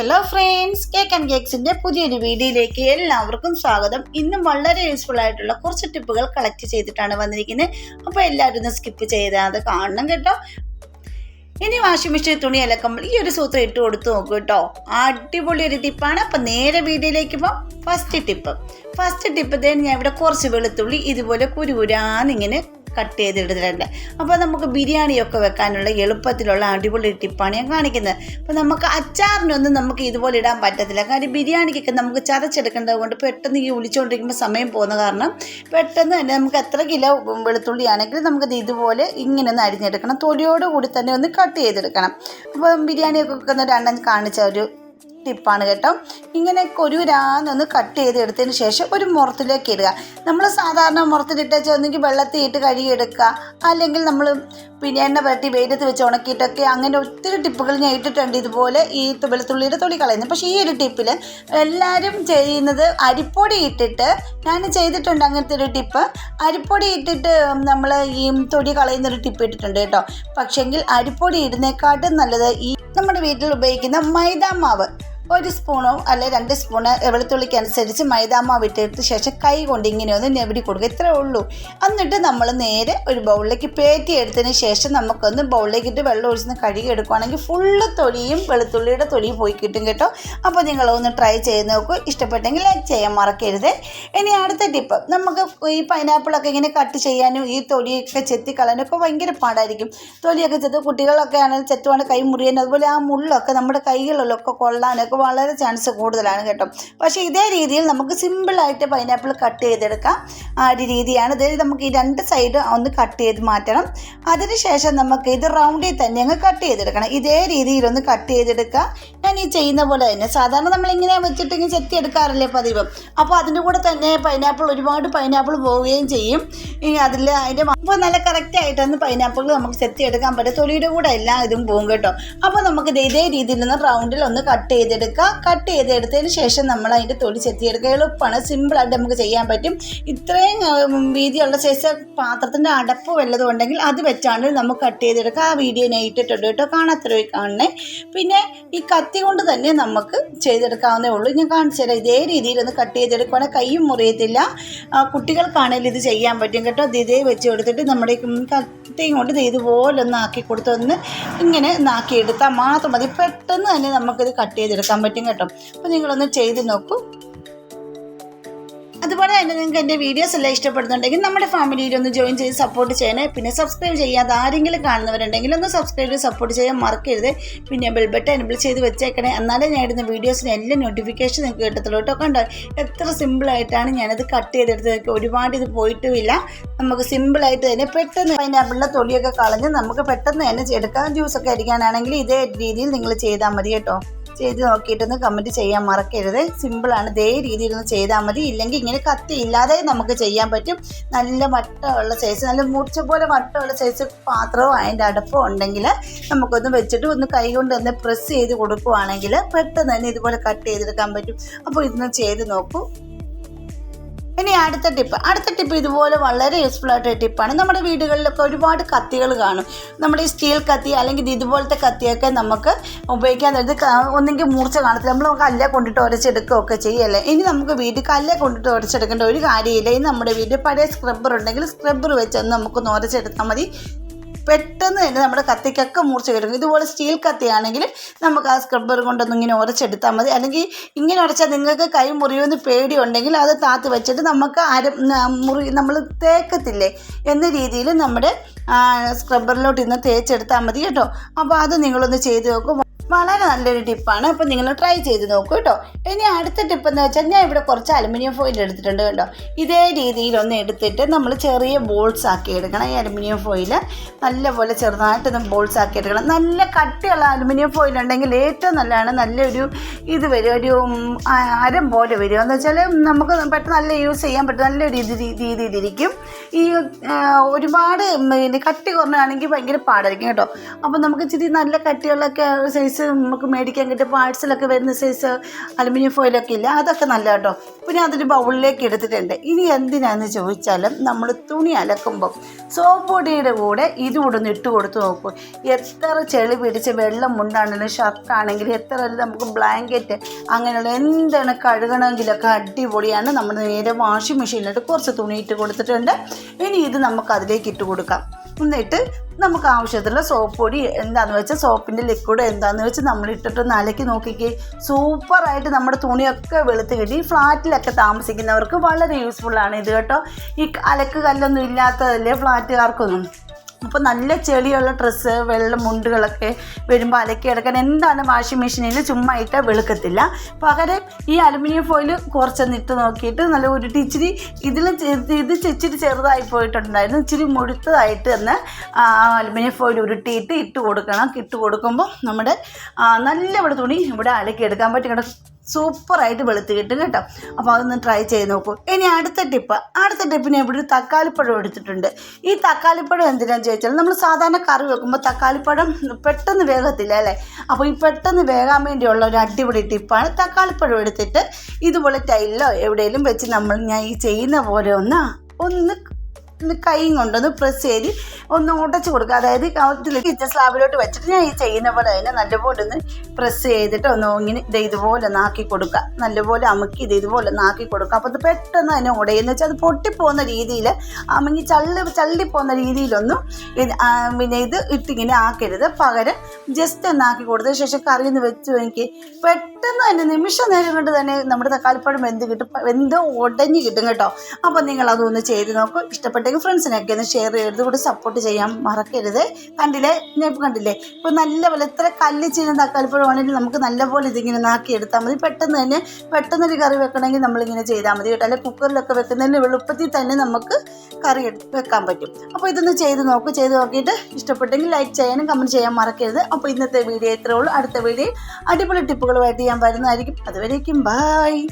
Hello friends cake and കേക്സിന്റെ പുതിയൊരു വീഡിയോയിലേക്ക് എല്ലാവർക്കും സ്വാഗതം. ഇന്നും വളരെ യൂസ്ഫുൾ ആയിട്ടുള്ള കുറച്ച് ടിപ്പുകൾ കളക്ട് ചെയ്തിട്ടാണ് വന്നിരിക്കുന്നത് അപ്പോൾ എല്ലാവരും ഒന്ന് സ്കിപ്പ് ചെയ്താതെ കാണണം കേട്ടോ. ഇനി വാഷിംഗ് മെഷീൻ തുണി അലക്കുമ്പോൾ ഈ ഒരു സൂത്രം ഇട്ട് കൊടുത്തു നോക്കൂ കേട്ടോ. അടിപൊളി ഒരു ടിപ്പാണ് അപ്പം നേരെ വീഡിയോയിലേക്ക് പോകാം ഫസ്റ്റ് ടിപ്പ് ഫസ്റ്റ് ടിപ്പ് തന്നെ ഞാൻ ഇവിടെ കുറച്ച് വെളുത്തുള്ളി ഇതുപോലെ കുരുകുരാന്നിങ്ങനെ കട്ട് ചെയ്തിടുന്നുണ്ട് അപ്പോൾ നമുക്ക് ബിരിയാണിയൊക്കെ വെക്കാനുള്ള എളുപ്പത്തിലുള്ള അടിപൊളി ടിപ്പാണ് ഞാൻ കാണിക്കുന്നത്. അപ്പോൾ നമുക്ക് അച്ചാറിനൊന്നും നമുക്ക് ഇതുപോലെ ഇടാൻ പറ്റത്തില്ല. കാര്യം ബിരിയാണിക്കൊക്കെ നമുക്ക് ചതച്ചെടുക്കേണ്ടത് കൊണ്ട് പെട്ടെന്ന് ഈ ഒളിച്ചുകൊണ്ടിരിക്കുമ്പോൾ സമയം പോകുന്ന കാരണം പെട്ടെന്ന് തന്നെ നമുക്ക് എത്ര കിലോ വെളുത്തുള്ളി ആണെങ്കിലും നമുക്കത് ഇതുപോലെ ഇങ്ങനെ ഒന്ന് അരിഞ്ഞെടുക്കണം. തൊലിയോടുകൂടി തന്നെ ഒന്ന് കട്ട് ചെയ്തെടുക്കണം. അപ്പോൾ ബിരിയാണിയൊക്കെ വെക്കുന്ന രണ്ടെണ്ണം കാണിച്ച ഒരു ടിപ്പാണ് കേട്ടോ. ഇങ്ങനെ കൊരുരാന്നൊന്ന് കട്ട് ചെയ്ത് എടുത്തതിന് ശേഷം ഒരു മുറത്തിലേക്ക് ഇടുക. നമ്മൾ സാധാരണ മുറത്തിലിട്ട് ഒന്നെങ്കിൽ വെള്ളത്തിൽ ഇട്ട് കഴുകിയെടുക്കുക. അല്ലെങ്കിൽ നമ്മൾ പിന്നെ എണ്ണ പുരട്ടി വെയിലത്ത് വെച്ച് ഉണക്കിയിട്ടൊക്കെ അങ്ങനെ ഒത്തിരി ടിപ്പുകൾ ഞാൻ ഇട്ടിട്ടുണ്ട് ഇതുപോലെ ഈ വെളുത്തുള്ളിയുടെ തൊലി കളയുന്നത്. പക്ഷേ ഈ ഒരു ടിപ്പിൽ എല്ലാവരും ചെയ്യുന്നത് അരിപ്പൊടി ഇട്ടിട്ട് ഞാൻ ചെയ്തിട്ടുണ്ട് അങ്ങനത്തെ ഒരു ടിപ്പ്. അരിപ്പൊടി ഇട്ടിട്ട് നമ്മൾ ഈ തൊടി കളയുന്ന ഒരു ടിപ്പ് ഇട്ടിട്ടുണ്ട് കേട്ടോ. പക്ഷെങ്കിൽ അരിപ്പൊടി ഇടുന്നേക്കാട്ടും നല്ലത് ഈ നമ്മുടെ വീട്ടിൽ ഉപയോഗിക്കുന്ന മൈദാ മാവ്. ഒരു സ്പൂണോ അല്ലെ രണ്ട് സ്പൂണ് വെളുത്തുള്ളിക്ക് അനുസരിച്ച് മൈദാമാവ് ഇട്ടെടുത്ത ശേഷം കൈ കൊണ്ട് ഇങ്ങനെ ഒന്ന് നെവിടി കൊടുക്കുക. ഇത്രേ ഉള്ളൂ. എന്നിട്ട് നമ്മൾ നേരെ ഒരു ബൗളിലേക്ക് പേറ്റി എടുത്തതിന് ശേഷം നമുക്കൊന്ന് ബൗളിലേക്ക് ഇട്ട് വെള്ളം ഒഴിച്ച് കഴുകി എടുക്കുകയാണെങ്കിൽ ഫുള്ള് തൊലിയും വെളുത്തുള്ളിയുടെ തൊലിയും പോയി കിട്ടും കേട്ടോ. അപ്പോൾ നിങ്ങളൊന്ന് ട്രൈ ചെയ്ത് നോക്കൂ. ഇഷ്ടപ്പെട്ടെങ്കിൽ ലൈക്ക് ചെയ്യാൻ മറക്കരുത്. ഇനി അടുത്ത ടിപ്പ് നമുക്ക് ഈ പൈനാപ്പിളൊക്കെ ഇങ്ങനെ കട്ട് ചെയ്യാനും ഈ തൊലിയൊക്കെ ചെത്തി കളയാനും ഒക്കെ ഭയങ്കര പാടായിരിക്കും. തൊലിയൊക്കെ ചെത്ത് കുട്ടികളൊക്കെ ആണെങ്കിൽ ചെത്തുവാണ് കൈ മുറിയാനും അതുപോലെ ആ മുള്ളൊക്കെ നമ്മുടെ കൈകളിലൊക്കെ കൊള്ളാനൊക്കെ വളരെ ചാൻസ് കൂടുതലാണ് കേട്ടോ. പക്ഷേ ഇതേ രീതിയിൽ നമുക്ക് സിമ്പിളായിട്ട് പൈനാപ്പിൾ കട്ട് ചെയ്തെടുക്കാം. ആ ഒരു രീതിയാണ്. ഇത് നമുക്ക് ഈ രണ്ട് സൈഡ് ഒന്ന് കട്ട് ചെയ്ത് മാറ്റണം. അതിനുശേഷം നമുക്ക് ഇത് റൗണ്ടിൽ തന്നെ അങ്ങ് കട്ട് ചെയ്തെടുക്കണം. ഇതേ രീതിയിലൊന്ന് കട്ട് ചെയ്തെടുക്കുക. ഞാൻ ഈ ചെയ്യുന്ന പോലെ തന്നെ സാധാരണ നമ്മളിങ്ങനെ വെച്ചിട്ട് ഇങ്ങനെ ചെത്തി എടുക്കാറില്ലേ പതിവ്. അപ്പോൾ അതിന്റെ കൂടെ തന്നെ പൈനാപ്പിൾ ഒരുപാട് പൈനാപ്പിൾ പോവുകയും ചെയ്യും. അതിൽ അതിന്റെ അപ്പോൾ നല്ല കറക്റ്റായിട്ടൊന്ന് പൈനാപ്പിൾ നമുക്ക് ചെത്തി എടുക്കാൻ പറ്റും. തൊലിയുടെ കൂടെ എല്ലാം ഇതും പോകും കേട്ടോ. അപ്പോൾ നമുക്ക് ഇത് രീതിയിൽ നിന്ന് റൗണ്ടിൽ ഒന്ന് കട്ട് ചെയ്തെടുക്കുക കട്ട് ചെയ്തെടുത്തതിന് ശേഷം നമ്മൾ അതിന്റെ തൊലി ചെത്തിയെടുക്കുക. എളുപ്പമാണ്. സിമ്പിളായിട്ട് നമുക്ക് ചെയ്യാൻ പറ്റും. ഇത്രയും വീതിയുള്ള ശേഷം പാത്രത്തിന്റെ അടപ്പ് വല്ലതും ഉണ്ടെങ്കിൽ അത് വെച്ചാണ് നമുക്ക് കട്ട് ചെയ്തെടുക്കുക. ആ വീഡിയോ ഇട്ടിട്ടുണ്ട് കേട്ടോ. കാണാത്ര കാണണേ. പിന്നെ ഈ കത്തി കൊണ്ട് തന്നെ നമുക്ക് ചെയ്തെടുക്കാവുന്നേ ഉള്ളൂ. ഞാൻ കാണിച്ചു തരാം. ഇതേ രീതിയിലൊന്ന് കട്ട് ചെയ്തെടുക്കുകയാണെങ്കിൽ കൈയും മുറിയത്തില്ല. കുട്ടികൾക്കാണെങ്കിലും ഇത് ചെയ്യാൻ പറ്റും കേട്ടോ. ഇതേ വെച്ച് കൊടുത്തിട്ട് നമ്മുടെ കത്തി കത്തിയും കൊണ്ട് ഇത് ഇതുപോലെ ഒന്ന് ആക്കി കൊടുത്തൊന്ന് ഇങ്ങനെ എടുത്താൽ മാത്രം മതി. പെട്ടെന്ന് തന്നെ നമുക്കിത് കട്ട് ചെയ്തെടുക്കാൻ പറ്റും കേട്ടോ. അപ്പോൾ നിങ്ങളൊന്ന് ചെയ്ത് നോക്കൂ. അതുപോലെ തന്നെ നിങ്ങൾക്ക് എന്റെ വീഡിയോസ് എല്ലാം ഇഷ്ടപ്പെടുന്നുണ്ടെങ്കിൽ നമ്മുടെ ഫാമിലിയിൽ ഒന്ന് ജോയിൻ ചെയ്ത് സപ്പോർട്ട് ചെയ്യണേ. പിന്നെ സബ്സ്ക്രൈബ് ചെയ്യാതെ ആരെങ്കിലും കാണുന്നവരുണ്ടെങ്കിൽ ഒന്ന് സബ്സ്ക്രൈബ് ചെയ്ത് സപ്പോർട്ട് ചെയ്യാൻ മറക്കരുത്. പിന്നെ ബെൽ ബട്ടൺ എനബിൾ ചെയ്ത് വെച്ചേക്കണേ. എന്നാലേ ഞാൻ ഇടുന്ന വീഡിയോസിന് എല്ലാ നോട്ടിഫിക്കേഷൻ നിങ്ങൾക്ക് കിട്ടത്തുള്ളൂ കേട്ടോ. കണ്ടോ? എത്ര സിമ്പിളായിട്ടാണ് ഞാനത് കട്ട് ചെയ്തെടുത്തത്. ഒരുപാട് ഇത് പോയിട്ടുമില്ല. നമുക്ക് സിമ്പിളായിട്ട് തന്നെ പെട്ടെന്ന് പൈനാപ്പിളിന്റെ തൊലിയൊക്കെ കളഞ്ഞ് നമുക്ക് പെട്ടെന്ന് തന്നെ എടുക്കാം. ജ്യൂസൊക്കെ അരിക്കാനാണെങ്കിൽ ഇതേ രീതിയിൽ നിങ്ങൾ ചെയ്താൽ മതി കേട്ടോ. ചെയ്ത് നോക്കിയിട്ടൊന്ന് കമന്റ് ചെയ്യാൻ മറക്കരുത്. സിമ്പിളാണ് ഇതേ രീതിയിലൊന്ന് ചെയ്താൽ മതി. ഇല്ലെങ്കിൽ ഇങ്ങനെ കത്തി ഇല്ലാതെ നമുക്ക് ചെയ്യാൻ പറ്റും. നല്ല വട്ടമുള്ള സൈസ് നല്ല മുറിച്ച പോലെ വട്ടമുള്ള സൈസ് പാത്രവും അതിന്റെ അടപ്പോ ഉണ്ടെങ്കിൽ നമുക്കൊന്ന് വെച്ചിട്ട് ഒന്ന് കൈ കൊണ്ട് ഒന്ന് പ്രസ് ചെയ്ത് കൊടുക്കുവാണെങ്കിൽ പെട്ടെന്ന് തന്നെ ഇതുപോലെ കട്ട് ചെയ്തെടുക്കാൻ പറ്റും. അപ്പോൾ ഇതൊന്ന് ചെയ്ത് നോക്കൂ. ഇനി അടുത്ത ടിപ്പ്. അടുത്ത ടിപ്പ് ഇതുപോലെ വളരെ യൂസ്ഫുൾ ആയിട്ടൊരു ടിപ്പാണ് നമ്മുടെ വീടുകളിലൊക്കെ ഒരുപാട് കത്തികൾ കാണും. നമ്മുടെ ഈ സ്റ്റീൽ കത്തി അല്ലെങ്കിൽ ഇത് ഇതുപോലത്തെ കത്തിയൊക്കെ നമുക്ക് ഉപയോഗിക്കാൻ തരുന്നത് ഒന്നെങ്കിൽ മൂർച്ച കാണത്തില്ല. നമ്മൾ കല്ലേ കൊണ്ടിട്ട് ഉരച്ചെടുക്കുകയൊക്കെ ചെയ്യല്ലേ? ഇനി നമുക്ക് വീട്ടിൽ കല്ലേ കൊണ്ടിട്ട് ഉരച്ചെടുക്കേണ്ട ഒരു കാര്യമില്ല. ഇനി നമ്മുടെ വീട്ടിൽ പഴയ സ്ക്രബ്ബർ ഉണ്ടെങ്കിൽ സ്ക്രബ്ബർ വെച്ചൊന്ന് നമുക്കൊന്ന് ഉരച്ചെടുത്താൽ മതി. പെട്ടെന്ന് തന്നെ നമ്മുടെ കത്തിക്കൊക്കെ മൂർച്ച കിട്ടും. ഇതുപോലെ സ്റ്റീൽ കത്തിയാണെങ്കിൽ നമുക്ക് ആ സ്ക്രബ്ബർ കൊണ്ടൊന്നും ഇങ്ങനെ ഉരച്ചെടുത്താൽ മതി. അല്ലെങ്കിൽ ഇങ്ങനെ ഉരച്ചാൽ നിങ്ങൾക്ക് കൈ മുറിയുമെന്ന് പേടിയുണ്ടെങ്കിൽ അത് താത്ത് വെച്ചിട്ട് നമുക്ക് അര മുറി നമ്മൾ തേക്കത്തില്ലേ എന്ന രീതിയിൽ നമ്മുടെ സ്ക്രബ്ബറിലോട്ട് ഇന്ന് തേച്ചെടുത്താൽ മതി കേട്ടോ. അപ്പോൾ അത് നിങ്ങളൊന്ന് ചെയ്ത് നോക്കും. വളരെ നല്ലൊരു ടിപ്പാണ്. അപ്പോൾ നിങ്ങൾ ട്രൈ ചെയ്ത് നോക്കൂ കേട്ടോ ഇനി അടുത്ത ടിപ്പ് എന്ന് വെച്ചാൽ ഞാൻ ഇവിടെ കുറച്ച് അലുമിനിയം ഫോയിൽ എടുത്തിട്ടുണ്ട് കേട്ടോ ഇതേ രീതിയിലൊന്ന് എടുത്തിട്ട് നമ്മൾ ചെറിയ ബോൾസ് ആക്കി എടുക്കണം. ഈ അലുമിനിയം ഫോയിൽ നല്ലപോലെ ചെറുതായിട്ടൊന്ന് ബോൾസ് ആക്കി എടുക്കണം. നല്ല കട്ടിയുള്ള അലുമിനിയം ഫോയിൽ ഉണ്ടെങ്കിൽ ഏറ്റവും നല്ലതാണ് നല്ലൊരു ഇത് വരും. ഒരു അരം പോലെ വരും. എന്ന് വെച്ചാൽ നമുക്ക് പെട്ടെന്ന് നല്ല യൂസ് ചെയ്യാൻ പറ്റും. നല്ലൊരു രീതിയിലിരിക്കും ഈ ഒരുപാട് പിന്നെ കട്ടി കുറഞ്ഞാണെങ്കിൽ ഭയങ്കര പാടായിരിക്കും കേട്ടോ. അപ്പോൾ നമുക്ക് ഇച്ചിരി നല്ല കട്ടികളൊക്കെ സൈസ് നമുക്ക് മേടിക്കാൻ കിട്ടിയ പാഴ്സലൊക്കെ വരുന്ന സൈസ് അലുമിനിയം ഫോയിലൊക്കെ ഇല്ല അതൊക്കെ നല്ല കേട്ടോ. പിന്നെ അതൊരു ബൗളിലേക്ക് എടുത്തിട്ടുണ്ട്. ഇനി എന്തിനാന്ന് ചോദിച്ചാലും നമ്മൾ തുണി അലക്കുമ്പം സോപ്പ് പൊടിയുടെ കൂടെ ഇതുകൂടെ ഒന്ന് ഇട്ട് കൊടുത്ത് നോക്കും. എത്ര ചെളി പിടിച്ച് വെള്ളം മുണ്ടാണെങ്കിലും ഷർട്ടാണെങ്കിലും എത്ര നമുക്ക് ബ്ലാങ്കറ്റ് അങ്ങനെയുള്ള എന്താണ് കഴുകണമെങ്കിലൊക്കെ അടിപൊളിയാണ്. നമ്മൾ നേരെ വാഷിംഗ് മെഷീനിലിട്ട് കുറച്ച് തുണി ഇട്ട് കൊടുത്തിട്ടുണ്ട്. ഇനി ഇത് നമുക്ക് അതിലേക്ക് ഇട്ട് കൊടുക്കാം. എന്നിട്ട് നമുക്ക് ആവശ്യത്തിലുള്ള സോപ്പ് പൊടി എന്താണെന്ന് വെച്ചാൽ സോപ്പിന്റെ ലിക്വിഡ് എന്താണെന്ന് വെച്ചാൽ നമ്മൾ ഇട്ടിട്ട് അലക്കി നോക്കിക്കേ. സൂപ്പറായിട്ട് നമ്മുടെ തുണിയൊക്കെ വെളുത്ത് കിട്ടി. ഫ്ലാറ്റിലൊക്കെ താമസിക്കുന്നവർക്ക് വളരെ യൂസ്ഫുള്ളാണ് ഇത് കേട്ടോ. ഈ അലക്ക് കല്ലൊന്നും ഇല്ലാത്തതല്ലേ ഫ്ലാറ്റുകാർക്കൊന്നും? അപ്പോൾ നല്ല ചെളിയുള്ള ഡ്രസ്സ് വെള്ള മുണ്ടുകളൊക്കെ വരുമ്പോൾ അലക്കി എടുക്കാൻ എന്താണ് വാഷിംഗ് മെഷീനിൽ ചുമ്മാ ഇട്ടാൽ വെളുക്കത്തില്ല. പകരം ഈ അലുമിനിയം ഫോയിൽ കുറച്ചൊന്ന് ഇട്ട് നോക്കിയിട്ട് നല്ല ഉരുട്ടി ഇച്ചിരി ഇതിൽ ഇത് ഇച്ചിരി ചെറുതായി പോയിട്ടുണ്ടായിരുന്നു. ഇച്ചിരി മുഴുത്തതായിട്ട് തന്നെ ആ അലുമിനിയം ഫോയിൽ ഉരുട്ടിയിട്ട് ഇട്ട് കൊടുക്കണം. ഇട്ട് കൊടുക്കുമ്പോൾ നമ്മുടെ നല്ല ഇവിടെ തുണി ഇവിടെ അലക്കി എടുക്കാൻ പറ്റും. സൂപ്പറായിട്ട് വെളുത്ത് കിട്ടും കേട്ടോ. അപ്പോൾ അതൊന്ന് ട്രൈ ചെയ്ത് നോക്കൂ. ഇനി അടുത്ത ടിപ്പ് അടുത്ത ടിപ്പിന് ഇവിടെ ഒരു തക്കാളിപ്പഴം എടുത്തിട്ടുണ്ട്. ഈ തക്കാളിപ്പഴം എന്തിനാന്ന് ചോദിച്ചാൽ നമ്മൾ സാധാരണ കറി വെക്കുമ്പോൾ തക്കാളിപ്പഴം പെട്ടെന്ന് വേഗത്തില്ല അല്ലേ? അപ്പോൾ ഈ പെട്ടെന്ന് വേകാൻ വേണ്ടിയുള്ള ഒരു അടിപൊളി ടിപ്പാണ് തക്കാളിപ്പഴം എടുത്തിട്ട് ഇതുപോലെ ടൈലിലോ എവിടെയെങ്കിലും വെച്ച് നമ്മൾ ഞാൻ ഈ ചെയ്യുന്ന പോലെ ഒന്ന് ഒന്ന് ഒന്ന് കൈയും കൊണ്ടൊന്ന് പ്രസ് ചെയ്ത് ഒന്ന് ഉടച്ച് കൊടുക്കുക അതായത് കിച്ചൺ സ്ലാബിലോട്ട് വെച്ചിട്ട് ഞാൻ ഈ ചെയ്യുന്ന പോലെ അതിനെ നല്ലപോലെ ഒന്ന് പ്രസ് ചെയ്തിട്ട് ഒന്ന് ഇങ്ങനെ ഇത് ഇതുപോലെ ഒന്ന് ആക്കി കൊടുക്കുക നല്ലപോലെ അമുക്കി ഇത് ഇതുപോലെ ഒന്ന് ആക്കി കൊടുക്കുക അപ്പോൾ അത് പെട്ടെന്ന് അതിനെ ഉടയെന്ന് വെച്ചാൽ അത് പൊട്ടിപ്പോകുന്ന രീതിയിൽ അമുങ്ങി ചള്ളി ചള്ളിപ്പോകുന്ന രീതിയിലൊന്നും പിന്നെ ഇത് ഇട്ടിങ്ങനെ ആക്കരുത്. പകരം ജസ്റ്റ് ഒന്ന് ആക്കി കൊടുത്ത ശേഷം കറി ഒന്ന് വെച്ച് എനിക്ക് പെട്ടെന്ന് തന്നെ നിമിഷ നേരം കൊണ്ട് തന്നെ നമ്മുടെ തക്കാളിപ്പഴം വെന്ത് കിട്ടും. വെന്ത് ഉടഞ്ഞ് കിട്ടും കേട്ടോ. അപ്പോൾ നിങ്ങൾ അതൊന്ന് ചെയ്ത് നോക്കും. ഇഷ്ടപ്പെട്ടെങ്കിൽ ഫ്രണ്ട്സിനൊക്കെ ഒന്ന് ഷെയർ ചെയ്യരുത് കൂടി സപ്പോർട്ട് ചെയ്യാൻ മറക്കരുത്. കണ്ടില്ലേ? ഞാൻ ഇപ്പോൾ കണ്ടില്ലേ? ഇപ്പോൾ നല്ലപോലെ എത്ര കല്ല് ചെയ്യുന്ന തക്കാളിപ്പഴം ആണെങ്കിലും നമുക്ക് നല്ലപോലെ ഇതിങ്ങനെ നാക്കി എടുത്താൽ മതി. പെട്ടെന്ന് തന്നെ പെട്ടെന്നൊരു കറി വെക്കണമെങ്കിൽ നമ്മളിങ്ങനെ ചെയ്താൽ മതി കേട്ടോ. അല്ലെങ്കിൽ കുക്കറിലൊക്കെ വെക്കുന്നതിന് എളുപ്പത്തിൽ തന്നെ നമുക്ക് കറി വെക്കാൻ പറ്റും. അപ്പോൾ ഇതൊന്ന് ചെയ്ത് നോക്ക് ചെയ്ത് നോക്കിയിട്ട് ഇഷ്ടപ്പെട്ടെങ്കിൽ ലൈക്ക് ചെയ്യാനും കമന്റ് ചെയ്യാൻ മറക്കരുത്. അപ്പോൾ ഇന്നത്തെ വീഡിയോ ഇത്രേ ഉള്ളൂ. അടുത്ത വീഡിയോ അടിപൊളി ടിപ്പുകളുമായിട്ട് ഞാൻ വരുന്നതായിരിക്കും. അതുവരേക്കും ബായ്